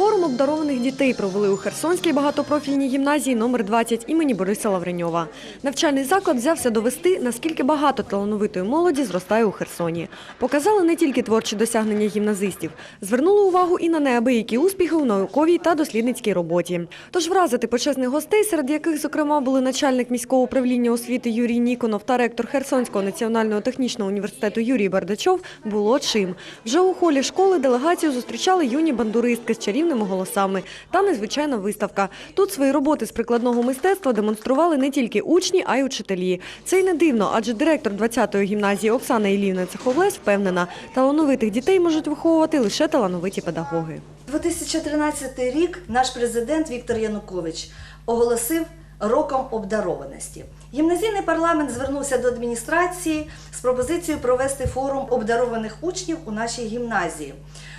Форум обдарованих дітей провели у Херсонській багатопрофільній гімназії номер 20 імені Бориса Лавреньова. Навчальний заклад взявся довести, наскільки багато талановитої молоді зростає у Херсоні. Показали не тільки творчі досягнення гімназистів, звернули увагу і на неабиякі успіхи у науковій та дослідницькій роботі. Тож вразити почесних гостей, серед яких, зокрема, були начальник міського управління освіти Юрій Ніконов та ректор Херсонського національного технічного університету Юрій Бардачов, було чим. Вже у холі школи делегацію зустрічали юні бандуристки з чарівними голосами та незвичайна виставка. Тут свої роботи з прикладного мистецтва демонстрували не тільки учні, а й учителі. Це й не дивно, адже директор 20-ї гімназії Оксана Ілівна Цеховлес впевнена, талановитих дітей можуть виховувати лише талановиті педагоги. 2013 рік наш президент Віктор Янукович оголосив роком обдарованості. Гімназійний парламент звернувся до адміністрації з пропозицією провести форум обдарованих учнів у нашій гімназії.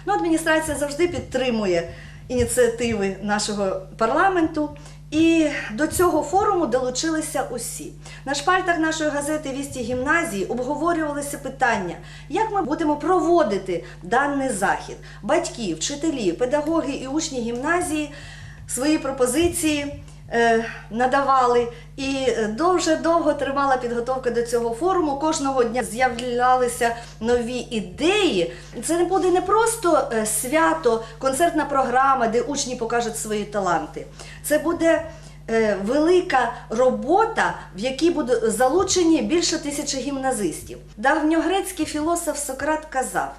Ну, адміністрація завжди підтримує ініціативи нашого парламенту. І до цього форуму долучилися усі. На шпальтах нашої газети Вісті гімназії обговорювалися питання, як ми будемо проводити даний захід. Батьки, вчителі, педагоги і учні гімназії свої пропозиції надавали. І е, дуже довго тривала підготовка до цього форуму. Кожного дня з'являлися нові ідеї. Це не буде не просто е, свято, концертна програма, де учні покажуть свої таланти. Це буде е, велика робота, в якій будуть залучені більше тисячі гімназистів. Давньогрецький філософ Сократ казав: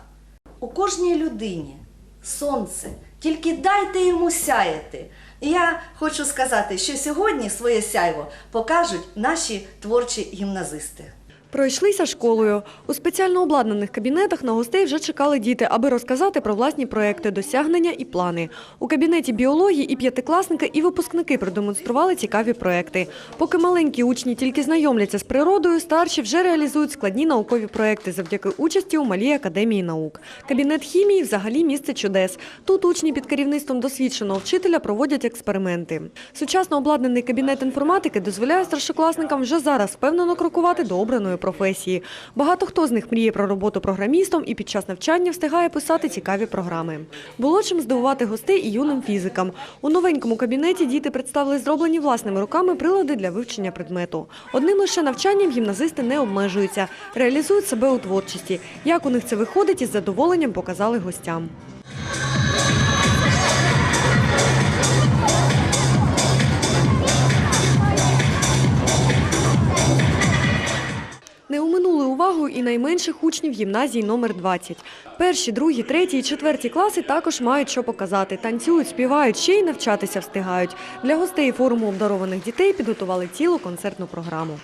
у кожній людині сонце, тільки дайте йому сяяти. Я хочу сказати, що сьогодні своє сяйво покажуть наші творчі гімназисти. Пройшлися школою. У спеціально обладнаних кабінетах на гостей вже чекали діти, аби розказати про власні проекти, досягнення і плани. У кабінеті біології і п'ятикласники, і випускники продемонстрували цікаві проекти. Поки маленькі учні тільки знайомляться з природою, старші вже реалізують складні наукові проекти завдяки участі у малій академії наук. Кабінет хімії взагалі місце чудес. Тут учні під керівництвом досвідченого вчителя проводять експерименти. Сучасно обладнаний кабінет інформатики дозволяє старшокласникам вже зараз впевнено крокувати до обраної професії. Багато хто з них мріє про роботу програмістом і під час навчання встигає писати цікаві програми. Було чим здивувати гостей і юним фізикам. У новенькому кабінеті діти представили зроблені власними руками прилади для вивчення предмету. Одним лише навчанням гімназисти не обмежуються, реалізують себе у творчості. Як у них це виходить, із задоволенням показали гостям. Найменших учнів гімназії номер 20. Перші, другі, треті і четверті класи також мають що показати. Танцюють, співають, ще й навчатися встигають. Для гостей форуму обдарованих дітей підготували цілу концертну програму.